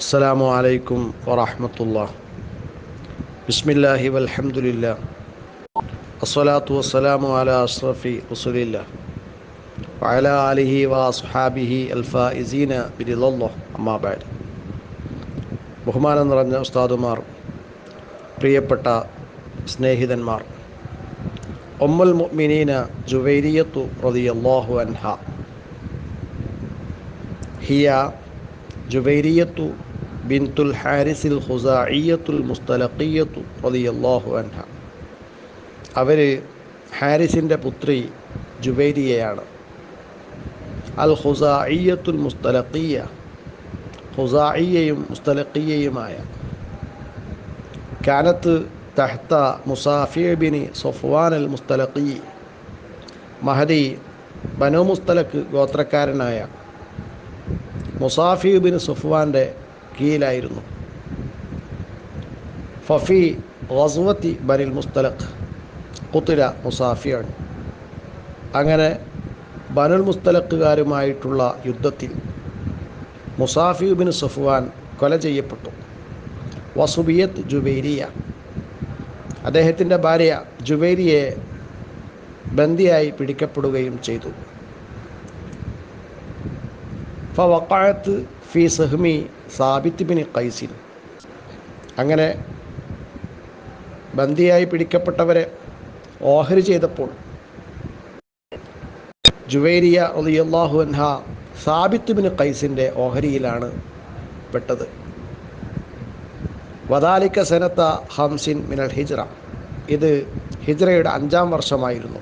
السلام عليكم ورحمة الله بسم الله والحمد لله الصلاة والسلام على أشرف رسول الله وعلى آله وأصحابه الفائزين برضا الله أما بعد ബഹുമാനം നിറഞ്ഞ ഉസ്താദുമാർ പ്രിയപ്പെട്ട സ്നേഹിതന്മാർ ഒമ്മൽ മുഅ്മിനീന ജുവൈരിയത്തു റളിയല്ലാഹു അൻഹ ഹിയ ജുവൈരിയത്തു ബിൻതുൽ ഹാരിസിൽ ഹുസായിയത്തുൽ മുസ്തലഖിയത്തു റളിയല്ലാഹു അൻഹ. അവർ ഹാരിസിന്റെ പുത്രി ജുബൈരിയയാണ്. അൽ ഹുസായിയത്തുൽ മുസ്തലഖിയ ഹുസായിയയും മുസ്തലഖിയയുമായ കാനത്ത് തഹ്ത മുസാഫിബിനി സൊഫ്വാൻ അൽ മുസ്തലഖി മഹദി ബനു മുസ്തലഖ് ഗോത്രക്കാരനായ മുസാഫിബിൻ സുഫ്വാന്റെ കീഴിലായിരുന്നു. ഫഫി ഗസ്വത്തി ബനിൽ മുസ്തലഖ് കുത്തിര മുസാഫിയാണ്. അങ്ങനെ ബനുൽ മുസ്തലഖുകാരുമായിട്ടുള്ള യുദ്ധത്തിൽ മുസാഫിബിൻ സഫ്വാൻ കൊല ചെയ്യപ്പെട്ടു. വസുബിയത്ത് ജുബേരിയ അദ്ദേഹത്തിന്റെ ഭാര്യ ജുബൈരിയെ ബന്ദിയായി പിടിക്കപ്പെടുകയും ചെയ്തു. ഫവക്കായത്ത് ഫി സഹ്മി സാബിത്ത് ബിൻ കൈസിൻ അങ്ങനെ ബന്ദിയായി പിടിക്കപ്പെട്ടവരെ ഓഹരി ചെയ്തപ്പോൾ ജുവേരിയ റളിയല്ലാഹു അൻഹ സാബിത്ത് ബിൻ കൈസിന്റെ ഓഹരിയിലാണ് പെട്ടത്. വദാലിക്ക സനത്ത ഹംസിൻ മിനൽ ഹിജ്റ. ഇത് ഹിജ്റയുടെ അഞ്ചാം വർഷമായിരുന്നു.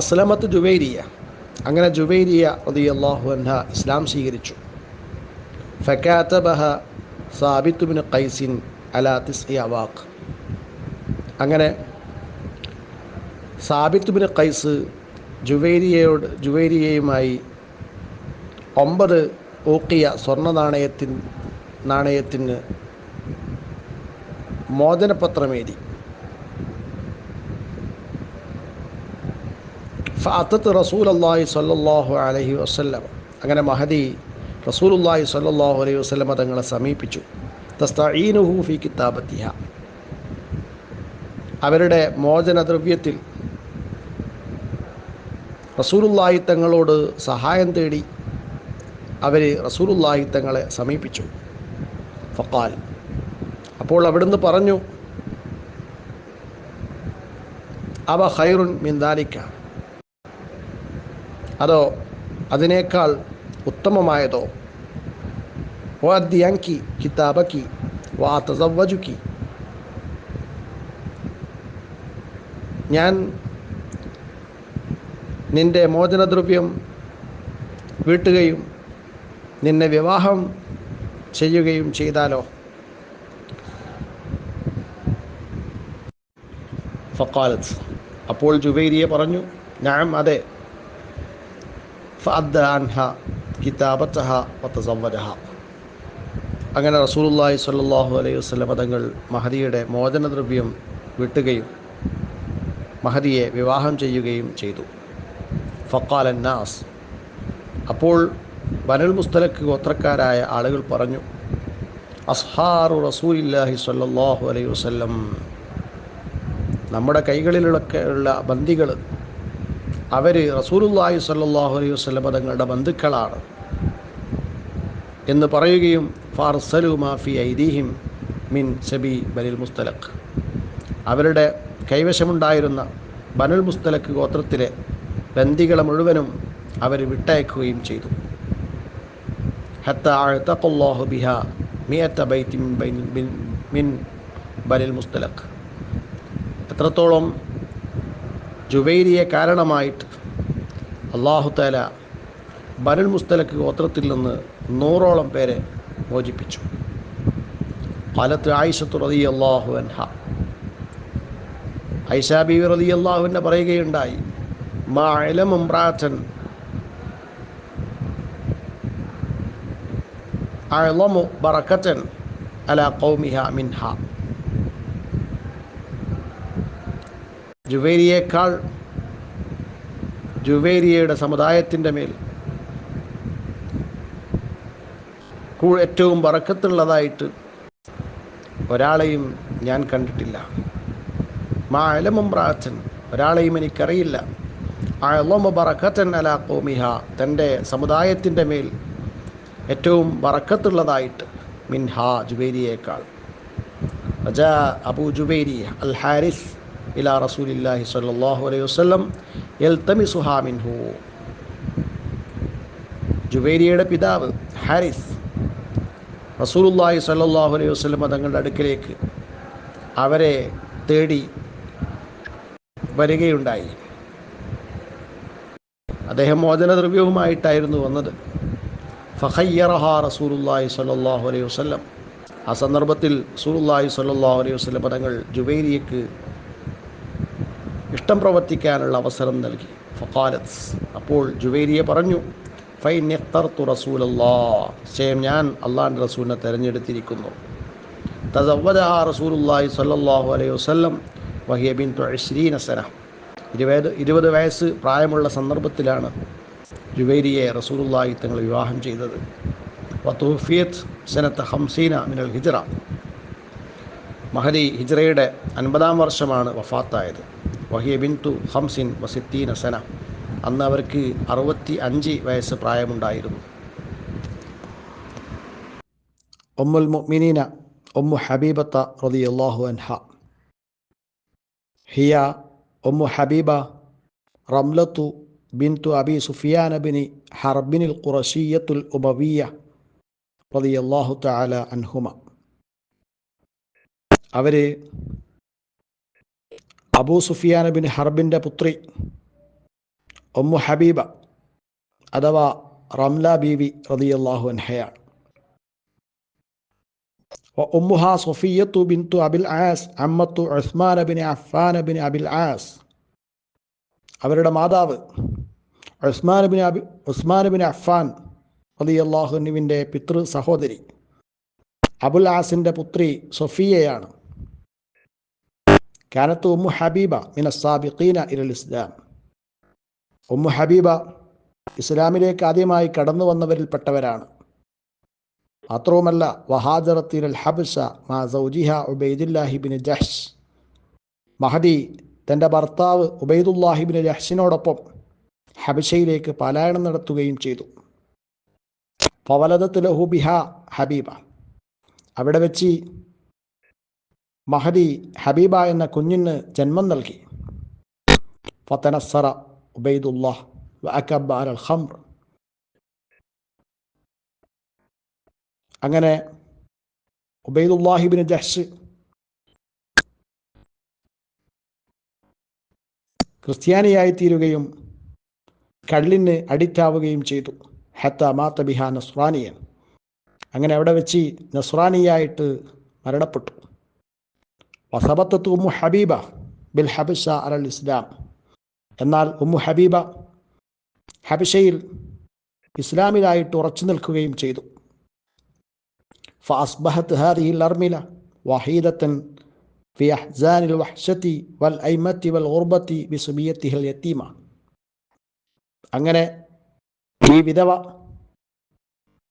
അസ്ലമത്ത് ജുവേരിയ. അങ്ങനെ ജുവൈരിയ റളിയല്ലാഹു അൻഹ ഇസ്ലാം സ്വീകരിച്ചു. ഫക്കാത്തബഹ സാബിത്തുബിന് കൈസിൻ അലാ തിസ്ഇ അവാഖ്. അങ്ങനെ സാബിത്തുബിന് കൈസ് ജുവൈരിയയോട് ജുവേരിയയുമായി ഒമ്പത് ഊക്കിയ സ്വർണ നാണയത്തിൻ നാണയത്തിന് മോചനപത്രമേരി. ഫഅത്തത്ത് റസൂൽ അള്ളാഹി സല്ലാഹു അലഹി വസ്ല്ലം. അങ്ങനെ മഹദി റസൂലുല്ലാഹി സല്ലാഹു അലൈഹി വസ്ലമ തങ്ങളെ സമീപിച്ചു. തസ്തഈനുഹു ഫി കിതാബത്തിഹ. അവരുടെ മോചനദ്രവ്യത്തിൽ റസൂലുല്ലാഹി തങ്ങളോട് സഹായം തേടി അവർ റസൂലുല്ലാഹി തങ്ങളെ സമീപിച്ചു. ഫക്കാൽ അപ്പോൾ അവിടുന്ന് പറഞ്ഞു അവ ഹൈറുൻ മിന്താലിക്ക അതോ അതിനേക്കാൾ ഉത്തമമായതോ? വാദ്യാങ്കി കിതാബക്കി വാ തസവ്വജുക്കി ഞാൻ നിന്റെ മോചനദ്രവ്യം വീട്ടുകയും നിന്നെ വിവാഹം ചെയ്യുകയും ചെയ്താലോ? ഫക്കാലത്ത് അപ്പോൾ ജുബൈരിയെ പറഞ്ഞു ഞാൻ അതെ. ഫഅദ് അൻഹ. കിതാബത്തഹ വത്തസവ്വജഹ അങ്ങനെ റസൂലുള്ളാഹി സ്വല്ലല്ലാഹു അലൈഹി വസല്ലം തങ്ങൾ മഹദിയുടെ മോചനദ്രവ്യം വിട്ടുകയും മഹദിയെ വിവാഹം ചെയ്യുകയും ചെയ്തു. ഫക്കാൽ അന്നാസ് അപ്പോൾ ബനൽ മുസ്തലക്ക് ഗോത്രക്കാരായ ആളുകൾ പറഞ്ഞു അസ്ഹാറു റസൂലില്ലാഹി സ്വല്ലല്ലാഹു അലൈഹി വസ്ലം നമ്മുടെ കൈകളിലൊക്കെ ഉള്ള ബന്ദികൾ അവർ റസൂലുല്ലാഹി സ്വല്ലല്ലാഹു അലൈഹി വസല്ലം തങ്ങളുടെ ബന്ധുക്കളാണ്. എന്ന് പറയുകയും ഫാർസലു മാഫി ഐദീഹിം മിൻ സബി ബനിൽ മുസ്തലഖ്. അവരുടെ കൈവശമുണ്ടായിരുന്ന ബനുൽ മുസ്തലഖ് ഗോത്രത്തിലെ ബന്ദികളെ മുഴുവനും അവർ വിട്ടയക്കുകയും ചെയ്തു. ഹത്ത ഹത്താഹു ബിഹ മിയത്ത ബൈത്തി മിൻ ബനിൽ മുസ്തലഖ്. എത്രത്തോളം ജുബൈരിയെ കാരണമായിട്ട് അള്ളാഹുത്താല ബനൽ മുസ്തലക്ക് ഗോത്രത്തിൽ നിന്ന് നൂറോളം പേരെ മോചിപ്പിച്ചു. കാലത്ത് ആയിഷത്തു റതി അള്ളാഹു അൻഹ ഐഷാബി റതി അള്ളാഹുവിനെ പറയുകയുണ്ടായി മാ ഇലമുംറാറ്റൻ അളമു ബറക്കറ്റൻ അല കൗമിഹ മിൻഹ. ജുവേരിയേക്കാൾ ജുവേരിയയുടെ സമുദായത്തിന്റെ മേൽ ഏറ്റവും വറക്കത്തുള്ളതായിട്ട് ഒരാളെയും ഞാൻ കണ്ടിട്ടില്ല. മാ അലമും പ്രാർത്ഥൻ ഒരാളെയും എനിക്കറിയില്ല. അളമ ബറക്കത്തൻ അല കോമിഹ തന്റെ സമുദായത്തിന്റെ മേൽ ഏറ്റവും വറക്കത്തുള്ളതായിട്ട് മിൻഹ ജുബേരിയേക്കാൾ റജ അബു ജുബേരി അൽ ഹാരിസ് ഇലാ റസൂലില്ലാഹി സല്ലാഹു അലൈഹി വസ്ലം എൽ തമി സുഹാമിൻഹു ജുബേരിയയുടെ പിതാവ് ഹാരിസ് റസൂലുല്ലാഹി സല്ലാഹു അലൈഹി വസ്ലം തങ്ങളുടെ അടുക്കിലേക്ക് അവരെ തേടി വരികയുണ്ടായി. അദ്ദേഹം മോചനദ്രവ്യവുമായിട്ടായിരുന്നു വന്നത്. ഫഹയ്യറഹ റസൂലുല്ലാഹി സല്ലാഹു അലൈഹി വസ്ലം ആ സന്ദർഭത്തിൽ റസൂലുല്ലാഹി സല്ലാഹു അലൈഹി വസ്ലം പദങ്ങൾ ജുബൈരിയക്ക് ഇഷ്ടം പ്രവർത്തിക്കാനുള്ള അവസരം നൽകി. ഫഖാലത്ത് അപ്പോൾ ജുവേരിയെ പറഞ്ഞു ഫൈ എത്തർത്തു റസൂലല്ലാ നിശ്ചയം ഞാൻ അള്ളാഹിന്റെ റസൂലിനെ തിരഞ്ഞെടുത്തിരിക്കുന്നു. തസവദഹ റസൂലുള്ളാഹി സ്വല്ലല്ലാഹു അലൈഹി വസല്ലം വഹിയ ബിൻതു ഇശ്രീന സന. ഇരുപത് ഇരുപത് വയസ്സ് പ്രായമുള്ള സന്ദർഭത്തിലാണ് ജുവേരിയെ റസൂലുള്ളാഹി തങ്ങൾ വിവാഹം ചെയ്തത്. വത്തൂഫിയത്ത് സനത്ത് ഹംസീന മിനൽ ഹിജ്റ. മഹദി ഹിജ്റയുടെ അൻപതാം വർഷമാണ് വഫാത്തായത്. വഹിയ ബിൻതു ഹംസിൻ വസിത്തീന സന. അന്ന് അവർക്ക് അറുപത്തി അഞ്ച് വയസ്സ് പ്രായമുണ്ടായിരുന്നു. ഒമ്മുൽ മുഅ്മിനീന ഒമ്മു ഹബീബത്ത റളിയല്ലാഹു അൻഹ. ഹിയ ഒമ്മു ഹബീബ റംലത്തു ബിന്തു അബി സുഫിയാൻ ബിനി ഹർബിനിൽ ഖുറശിയത്തുൽ ഉബവിയ റളിയല്ലാഹു തആല അൻഹുമ. അവർ അബൂ സുഫിയാൻ ബിൻ ഹർബിൻ്റെ പുത്രി ഉമ്മു ഹബീബ അഥവാ റംല ബീവി റളിയല്ലാഹു അൻഹയാണ് وأمها صفية بنت أبي العاس عمة عثمان بن عفان بن أبي العاس അവരുടെ മാതാവ് Usman bin Abi Usman bin Affan റളിയല്ലാഹുവിൻ്റെ പിതൃ സഹോദരി അബുൽ ആസിൻ്റെ പുത്രി സൊഫിയയാണ് കാനത്ത് أم حبيبة من السابقين إلى الإسلام. ഉമ്മു ഹബീബ ഇസ്ലാമിലേക്ക് ആദ്യമായി കടന്നു വന്നവരിൽപ്പെട്ടവരാണ് മാത്രവുമല്ല വഹാദറത്തിൽ ഹബ്സ മാ സൗജിഹ ഉബൈദുല്ലാഹിബിൻ ജഹ്ഷ്. മഹദി തന്റെ ഭർത്താവ് ഉബൈദുല്ലാഹിബിൻ ജഹ്ഷിനോടൊപ്പം ഹബിഷയിലേക്ക് പലായനം നടത്തുകയും ചെയ്തു. പവലദത്ത് ലഹു ബിഹ ഹബീബ. അവിടെ വെച്ച് മഹദി ഹബീബ എന്ന കുഞ്ഞിന് ജന്മം നൽകി. ഫത്തനസറ ഉബൈദുല്ലാഹ് വഅക്കബ അൽ ഖംർ. അങ്ങനെ ഉബൈദുല്ലാഹിബിന് ജഹ്ഷ് ക്രിസ്ത്യാനിയായി തീരുകയും കള്ളിന് അഡിക്റ്റാവുകയും ചെയ്തു. ഹത്ത മാത്ത ബിഹ നസ്രാനിയൻ. അങ്ങനെ അവിടെ വെച്ച് നസ്രാനിയായിട്ട് മരണപ്പെട്ടു. വസബത്തത്ത് ഉമ്മു ഹബീബ ബിൽ ഹബിഷ അലൽ ഇസ്ലാം എന്നാൽ ഉമ്മു ഹബീബ ഹബിഷയിൽ ഇസ്ലാമിലായിട്ട് ഉറച്ചു നിൽക്കുകയും ചെയ്തു فأصبحت هذه الأرملة وحيدة في أحزان الوحشة والأيمة والغربة بصبيتها اليتيمة അങ്ങനെ ഈ വിധവ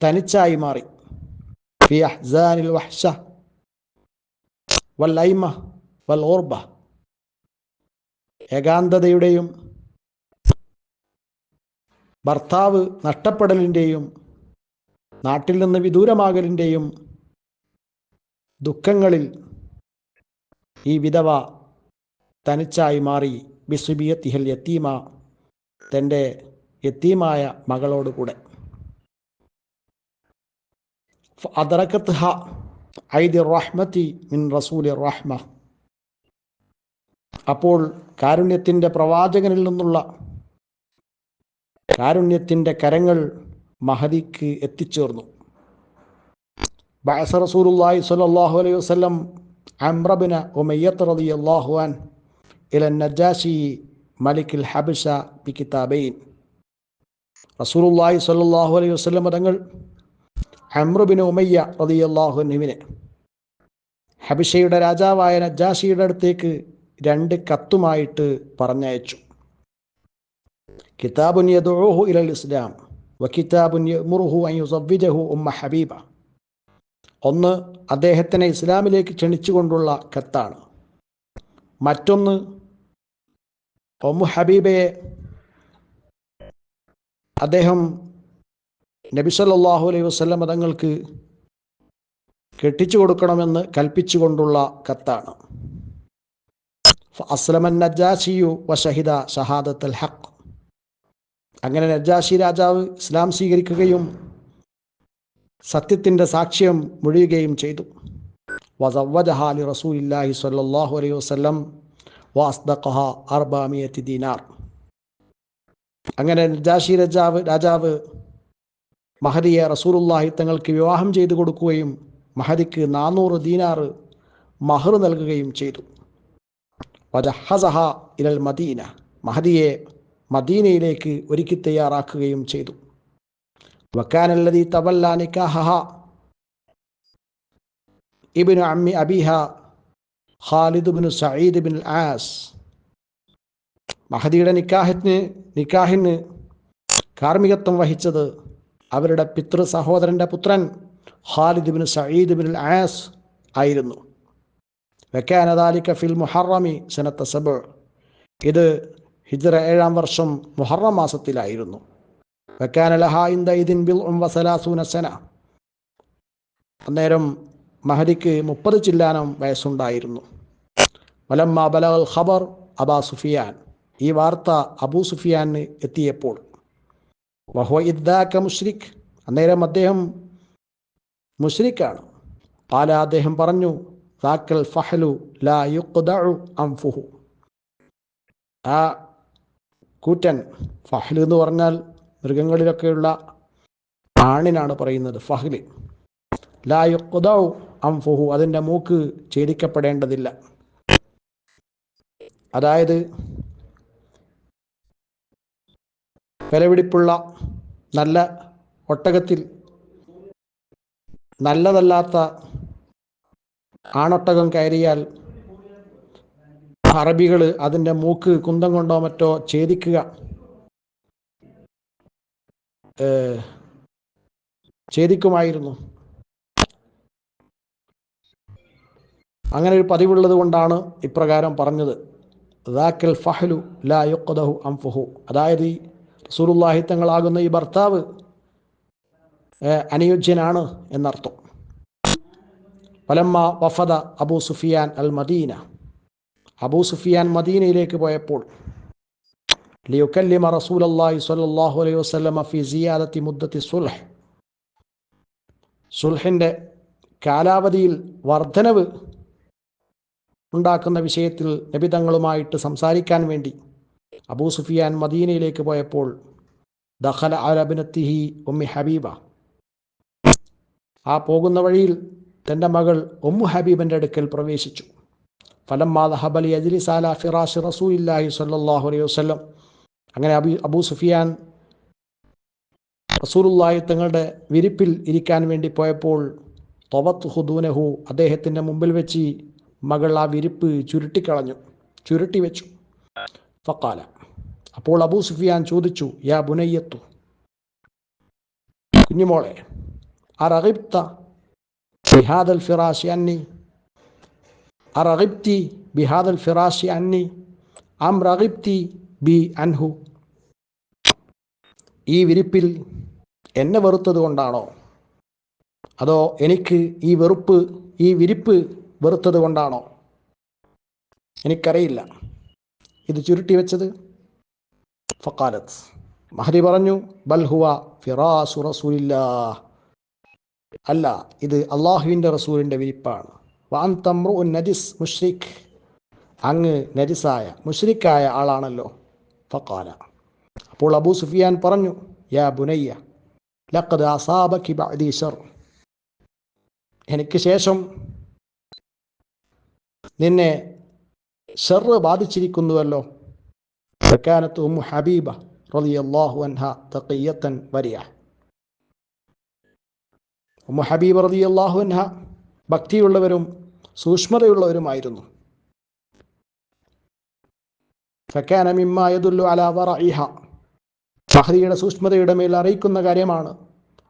തനിച്ചായി മാറി ഫി അഹ്സാനിൽ വഹ്ഷ വൽ വൽ ഓർബ ഏകാന്തതയുടെയും ഭർത്താവ് നഷ്ടപ്പെടലിന്റെയും നാട്ടിൽ നിന്ന് വിദൂരമാകലിന്റെയും ദുഃഖങ്ങളിൽ ഈ വിധവ തനിച്ചായി മാറി. ബിസുബിയ തിഹൽ യത്തീമ തന്റെ യത്തീമായ മകളോടുകൂടെ. അതറക്കത്ത് ഹ ഐദി റഹ്മത്തി മിൻ റസൂലി റഹ്മ. അപ്പോൾ കാരുണ്യത്തിന്റെ പ്രവാചകനിൽ നിന്നുള്ള കാരുണ്യത്തിന്റെ കരങ്ങൾ മഹദിക്ക് എത്തിച്ചേർന്നു. ബഅസ റസൂലുള്ളാഹി സ്വല്ലല്ലാഹു അലൈഹി വസല്ലം അംറബിന ഉമയ്യത്ത് റളിയല്ലാഹു അൻ ഇല നജാഷി മലിക്കിൽ ഹബിഷ ബി കിതാബൈൻ. റസൂലുള്ളാഹി സ്വല്ലല്ലാഹു അലൈഹി വസല്ലം തങ്ങൾ അമ്രുബിന് ഉമയ്യ റളിയല്ലാഹു അൻഹുവിനെ. ഹബിഷയുടെ രാജാവായ നജാഷിയുടെ അടുത്തേക്ക് രണ്ട് കത്തുമായിട്ട് പറഞ്ഞയച്ചു. കിതാബുൻ യദുഹു ഇലൽ ഇസ്ലാം വകിതാബുൻ യഅ്മുറുഹു അൻ യുസവ്വിജഹു ഉമ്മ ഹബീബ. ഒന്ന് അദ്ദേഹത്തിനെ ഇസ്ലാമിലേക്ക് ക്ഷണിച്ചുകൊണ്ടുള്ള കത്താണ്. മറ്റൊന്ന് ഒമ്മു ഹബീബയെ അദ്ദേഹം നബി സല്ലല്ലാഹു അലൈഹി വസ്ലം തങ്ങൾക്ക് കെട്ടിച്ചു കൊടുക്കണമെന്ന് കൽപ്പിച്ചുകൊണ്ടുള്ള കത്താണ്. അസ്ലമൻ നജാഷിയു വഷഹിദ ഷഹാദത്തൽ ഹക്ക് അങ്ങനെ നജാഷി രാജാവ് ഇസ്ലാം സ്വീകരിക്കുകയും സത്യത്തിന്റെ സാക്ഷ്യം മുഴിയുകയും ചെയ്തു. വസവജഹാലി റസൂലില്ലാഹി സ്വല്ലാഹു അലൈഹി വസല്ലം വാസ്ദഖഹ അർബാമിയത്തി ദീനാർ. അങ്ങനെ നജാഷി രാജാവ് രാജാവ് മഹദിയെ റസൂലുള്ളാഹി തങ്ങൾക്ക് വിവാഹം ചെയ്തു കൊടുക്കുകയും മഹദിക്ക് നാനൂറ് ദീനാറ് മഹർ നൽകുകയും ചെയ്തു. വജഹസഹ ഇലൽ മദീന. മഹദിയെ മദീനയിലേക്ക് ഒരുക്കി തയ്യാറാക്കുകയും ചെയ്തു. വക്കാനല്ലതി തവല്ല നിക്കാഹ ഇബിനു അമ്മി അബിഹ Khalid bin Sayyid bin As മഹദിയുടെ നിക്കാഹത്തിന് നിക്കാഹിന് കാർമ്മികത്വം വഹിച്ചത് അവരുടെ പിതൃ സഹോദരന്റെ പുത്രൻ Khalid bin Sayyid bin As ആയിരുന്നു. വെക്കാനദാലിക്ക ഫിൽ മുഹറമി സനത്ത സബ്. ഇത് ഹിജ്റ ഏഴാം വർഷം മുഹറം മാസത്തിലായിരുന്നു. വെക്കാനലഹ ഇന്ദ ഇതിൻ ബിൽ ഉം വസലാസൂന സന. അന്നേരം മഹദിക്ക് മുപ്പത് ചില്ലാനം വയസ്സുണ്ടായിരുന്നു. വലമ്മ ബലൽ ഖബർ അബാ സുഫിയാൻ. ഈ വാർത്ത അബൂ സുഫിയാന് എത്തിയപ്പോൾ വഹോ ഇദ്ദാക്ക മുഷ്രിഖ് അന്നേരം അദ്ദേഹം മുഷ്രിഖാണ് പാല അദ്ദേഹം പറഞ്ഞു ദാക്കൽ ഫഹലു ലാ യുഖ്ദഉ അംഫുഹു. ആ കൂറ്റൻ ഫഹൽ എന്ന് പറഞ്ഞാൽ മൃഗങ്ങളിലൊക്കെയുള്ള ആണിനാണ് പറയുന്നത് ഫഹ്ല്. ലാ യുഖ്ദഉ അംഫുഹു അതിന്റെ മൂക്ക് ഛേദിക്കപ്പെടേണ്ടതില്ല. അതായത് വിലപിടിപ്പുള്ള നല്ല ഒട്ടകത്തിൽ നല്ലതല്ലാത്ത ആണൊട്ടകം കയറിയാൽ അറബികൾ അതിന്റെ മൂക്ക് കുന്തം കൊണ്ടോ മറ്റോ ഛേദിക്കുക ഛേദിക്കുമായിരുന്നു. അങ്ങനെ ഒരു പതിവുള്ളത് കൊണ്ടാണ് ഇപ്രകാരം പറഞ്ഞത്. ദാക്കൽ ഫഹലു ലാ അംഫുഹു. അതായത് ഈ തങ്ങളാകുന്ന ഈ ഭർത്താവ് അനുയോജ്യനാണ് എന്നർത്ഥം. പലമ്മ വഫദ അബൂ സുഫിയാൻ അൽ മദീന അബൂ സുഫിയാൻ മദീനയിലേക്ക് പോയപ്പോൾ ലിയുക്കല്ലിമ റസൂലല്ലാഹി സ്വല്ലല്ലാഹു അലൈഹി വസല്ലമ ഫി സിയാദത്തി മുദ്ദത്തി സുൽഹ്. സുൽഹിന്റെ കാലാവധിയിൽ വർധനവ് ഉണ്ടാക്കുന്ന വിഷയത്തിൽ നബിതങ്ങളുമായിട്ട് സംസാരിക്കാൻ വേണ്ടി അബൂ സുഫിയാൻ മദീനയിലേക്ക് പോയപ്പോൾ ദഖല അലബിനത്തിഹി ഉമ്മി ഹബീബ. ആ പോകുന്ന വഴിയിൽ തന്റെ മകൾ ഉമ്മു ഹബീബിന്റെ അടുക്കൽ പ്രവേശിച്ചു. ഫലം ഫലമ്മാ ദഹബലി അജ്ലിസാല ഫിറാഷ് റസൂലില്ലാഹി സ്വല്ലല്ലാഹു അലൈഹി വസ്ലം അങ്ങനെ അബി അബൂ സുഫിയാൻ റസൂലുള്ളാഹി തങ്ങളുടെ വിരിപ്പിൽ ഇരിക്കാൻ വേണ്ടി പോയപ്പോൾ തൊവത്ത് ഹുദൂനഹു അദ്ദേഹത്തിന്റെ മുമ്പിൽ വെച്ച് മകൾ ആ വിരിപ്പ് ചുരുട്ടിക്കളഞ്ഞു ചുരുട്ടി വെച്ചു. ഫക്കാല അപ്പോൾ അബൂ സുഫിയാൻ ചോദിച്ചു യാ ബുനയ്യത്തു കുഞ്ഞുമോളെ ബിഹാദൽ ഫിറാസി അന്നി അറഹിബ്തി ബിഹാദൽ ഫിറാസി അന്നി അം റഹിബ്തി ബി അൻഹു. ഈ വിരിപ്പിൽ എന്നെ വെറുത്തത് കൊണ്ടാണോ? അതോ എനിക്ക് ഈ വെറുപ്പ് ഈ വിരിപ്പ് വെറുത്തത് കൊണ്ടാണോ? എനിക്കറിയില്ല. ഇത് ചുരുട്ടി വെച്ചത്? ഫക്കാലത്ത് മഹദി പറഞ്ഞു ബൽഹുവ ഫിറാസു റസൂലില്ലാ അല്ല ഇത് അള്ളാഹുവിന്റെ റസൂലിന്റെ വിരിപ്പാണ്. വാൻ തമ്രു നജിസ് മുഷ്രിഖ് അങ്ങ് നജിസായ മുഷ്രിഖായ ആളാണല്ലോ. ഫക്കാല അപ്പോൾ അബൂ സുഫിയാൻ പറഞ്ഞു യാ ബുനയ്യ ലഖദ് അസാബക്കി ബഅദി ശർ. എനിക്ക് ശേഷം നിന്നെ ഷെറ് ബാധിച്ചിരിക്കുന്നുവല്ലോ. സക്കാനത്ത് ഉമ്മു ഹബീബ റളിയല്ലാഹു അൻഹ തഖിയത്തൻ വരിയ. ഉമ്മു ഹബീബ റളിയല്ലാഹു അൻഹ ഭക്തിയുള്ളവരും സൂക്ഷ്മതയുള്ളവരുമായിരുന്നു. ഫക്കാന മിമ്മ യദുല്ലു അലാ വറഇഹ. ഫഹ്ദിയുടെ സൂക്ഷ്മതയുടെ മേൽ അറിയിക്കുന്ന കാര്യമാണ്.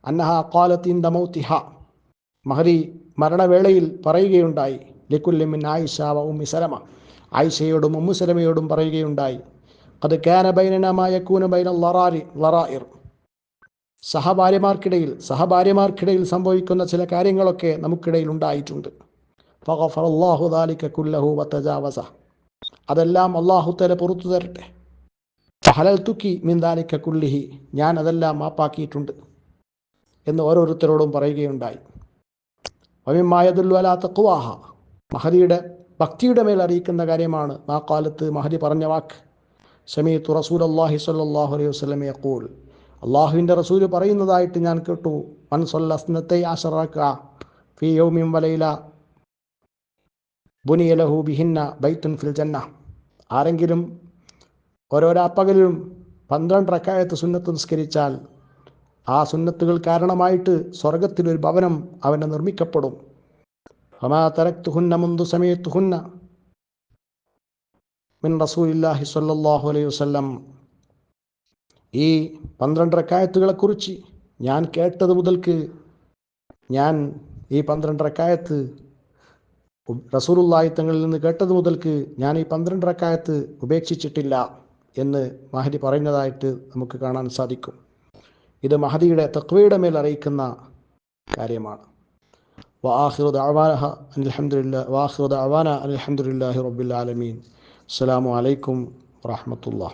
അന്നഹ ഖാലത്ത് ഇൻ ദമൗത്തിഹ മഹദി മരണവേളയിൽ പറയുകയുണ്ടായി ലിക്കുല്ലിമിൻ ആയിഷ വ ഉമ്മി സലമ. ആയിഷയോടും ഉമ്മുസലമയോടും പറയുകയുണ്ടായി. അത് കാന കൂനബൈന കൂന ബൈന ലറാരി ലറായിർ സഹഭാര്യമാർക്കിടയിൽ സഹഭാര്യമാർക്കിടയിൽ സംഭവിക്കുന്ന ചില കാര്യങ്ങളൊക്കെ നമുക്കിടയിൽ ഉണ്ടായിട്ടുണ്ട്. അതെല്ലാം അള്ളാഹു തല പുറത്തു തരട്ടെ. ഫഹലൽ തുക്കി മിന്താലിക്ക കുല്ലിഹി. ഞാൻ അതെല്ലാം മാപ്പാക്കിയിട്ടുണ്ട് എന്ന് ഓരോരുത്തരോടും പറയുകയുണ്ടായി. വമിമായതുല്ലു തക്കുവാഹ മഹദിയുടെ ഭക്തിയുടെ മേൽ അറിയിക്കുന്ന കാര്യമാണ്. ആ കാലത്ത് മഹദി പറഞ്ഞ വാക്ക്. സമീത്തു റസൂൽ അള്ളാഹി സല്ലാഹു അലൈഹി വസ്ലം യക്കൂൽ അള്ളാഹുവിന്റെ റസൂൽ പറയുന്നതായിട്ട് ഞാൻ കേട്ടു. മൻ സൊല്ലസ്നത്തെ ആശറാക്ക ഫി യൗമിം വലയില ബുനിയലഹു ബിഹിന്ന ബൈത്തുൻ ഫിൽ ജന്ന ആരെങ്കിലും ഓരോരോ അപ്പകലിലും പന്ത്രണ്ട് റക്കായത്ത് സുന്നത്ത് നിസ്കരിച്ചാൽ ആ സുന്നത്തുകൾ കാരണമായിട്ട് സ്വർഗത്തിലൊരു ഭവനം അവന് നിർമ്മിക്കപ്പെടും. ഹമാ തരക്തുഹുന്ന മിൻ അലൈഹി ഈ പന്ത്രണ്ട് റക്കായത്തുകളെക്കുറിച്ച് ഞാൻ കേട്ടത് മുതൽക്ക് ഞാൻ ഈ പന്ത്രണ്ട് റക്കായത്ത് റസൂലുള്ളാഹി തങ്ങളിൽ നിന്ന് കേട്ടത് മുതൽക്ക് ഞാൻ ഈ പന്ത്രണ്ട് റക്കായത്ത് ഉപേക്ഷിച്ചിട്ടില്ല എന്ന് മഹദി പറയുന്നതായിട്ട് നമുക്ക് കാണാൻ സാധിക്കും. ഇത് മഹദിയുടെ തക്വയുടെ മേൽ അറിയിക്കുന്ന കാര്യമാണ്. وآخر دعوانا أن الحمد لله وآخر دعوانا أن الحمد لله رب العالمين. السلام عليكم ورحمة الله.